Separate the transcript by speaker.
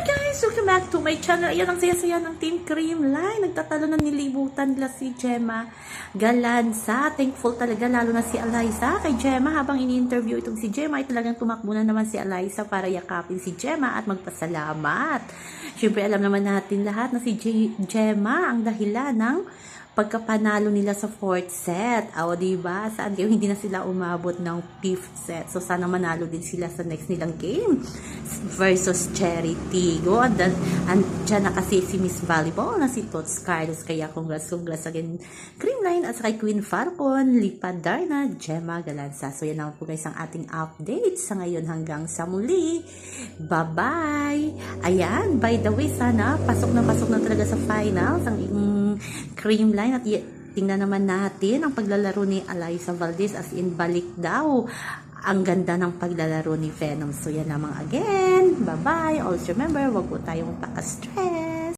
Speaker 1: guys! Welcome back to my channel. Ayan ang saya-saya ng Team Creamline. Nagtatalo na nilibutan nila si Gemma Galanza. Thankful talaga lalo na si Eliza kay Gemma. Habang ini-interview itong si Gemma, ay talagang tumakbo na naman si Eliza para yakapin si Gemma at magpasalamat. Siyempre alam naman natin lahat na si G- Gemma ang dahilan ng pagkapanalo nila sa fourth set. O, diba? Saan kayo hindi na sila umabot ng fifth set. So, sana manalo din sila sa next nilang game versus Charity. Go. And then, andyan na kasi si Miss Volleyball na si Tots Carlos. Kaya congrats, congrats again. Creamline at saka Queen Falcon, Lipad Darna, Gemma Galanza. So, yan lang po guys ang ating update sa ngayon hanggang sa muli. Bye-bye! Ayan, by the way, sana pasok na pasok na talaga sa finals ang cream at tingnan naman natin ang paglalaro ni Eliza Valdez as in balik daw ang ganda ng paglalaro ni Venom. So yan lamang again. Bye-bye. Also remember, wag po tayong paka-stress.